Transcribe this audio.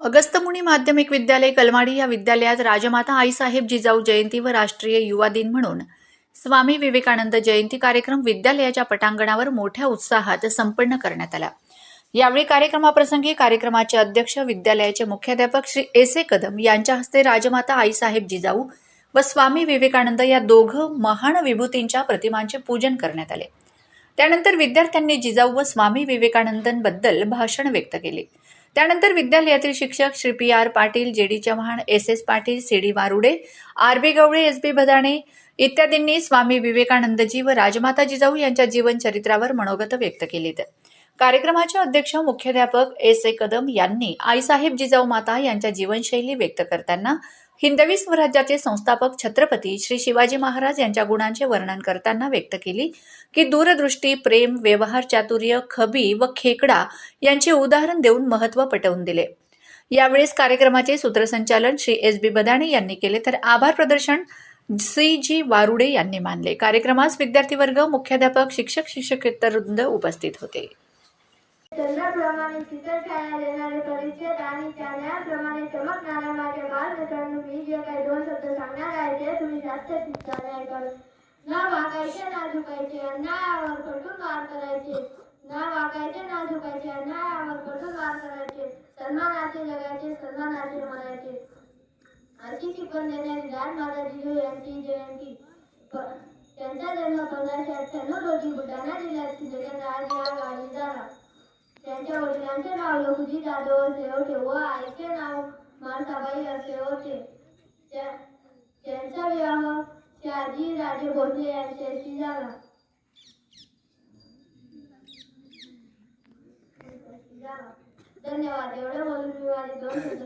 अगस्तमुनी माध्यमिक विद्यालय कलमाडी या विद्यालयात राजमाता आईसाहेब जिजाऊ जयंती व राष्ट्रीय युवा दिन म्हणून स्वामी विवेकानंद जयंती कार्यक्रम विद्यालयाच्या पटांगणावर मोठ्या उत्साहात संपन्न करण्यात आला. यावेळी कार्यक्रमाप्रसंगी कार्यक्रमाचे अध्यक्ष विद्यालयाचे मुख्याध्यापक श्री एस ए कदम यांच्या हस्ते राजमाता आईसाहेब जिजाऊ व स्वामी विवेकानंद या दोघं महान विभूतींच्या प्रतिमांचे पूजन करण्यात आले. त्यानंतर विद्यार्थ्यांनी जिजाऊ व स्वामी विवेकानंदांबद्दल भाषण व्यक्त केले. त्यानंतर विद्यालयातील शिक्षक Shri P R Patil J D Chavan S S Patil C D Warude R B Gawale S B Bhadane इत्यादींनी Swami Vivekanandji व राजमाता जिजाऊ यांच्या जीवनचरित्रावर मनोगत व्यक्त केलीत. कार्यक्रमाचे अध्यक्ष मुख्याध्यापक एस ए कदम यांनी आईसाहेब जिजाऊ माता यांच्या जीवनशैली व्यक्त करताना हिंदवी स्वराज्याचे संस्थापक छत्रपती श्री शिवाजी महाराज यांच्या गुणांचे वर्णन करताना व्यक्त केली की दूरदृष्टी प्रेम व्यवहार चातुर्य खबी व खेकडा यांचे उदाहरण देऊन महत्त्व पटवून दिले. यावेळेस कार्यक्रमाचे सूत्रसंचालन श्री एस बी बदाणे यांनी केले तर आभार प्रदर्शन सी जी वारुडे यांनी मानले. कार्यक्रमास विद्यार्थी वर्ग मुख्याध्यापक शिक्षक शिक्षकेतर वृंद उपस्थित होते. चंद्राप्रमाणे शीतल छाया देणारे आणि चमकणाऱ्या माझ्या बालमित्रांनो मी जे काही दोन शब्द सांगणार आहे ते तुम्ही जास्त चित्ताने ऐकावे ना वागायचे ना झुकायचे अन्यायावर कठोर वार करायचे. ना वागायचे ना झुकायचे अन्यायावर कठोर वार करायचे. सन्मानाचे जगायचे सन्मानाचे म्हणायचे अशी शिकवण देणारी राजमाता जिजू यांची जयंती. त्यांचा जन्म पंधराशे अठ्ठ्याण्णव रोजी बुलढाणा जिल्ह्यात त्यांच्या वडिलांचे नाव लखुजी जाधव असे होते व आईचे नाव माणसाबाई असे होते त्या- त्यांचा विवाह शहाजी राजे भोसले यांच्याशी झाला धन्यवाद. एवढे बोलून मी माझे दोन शब्द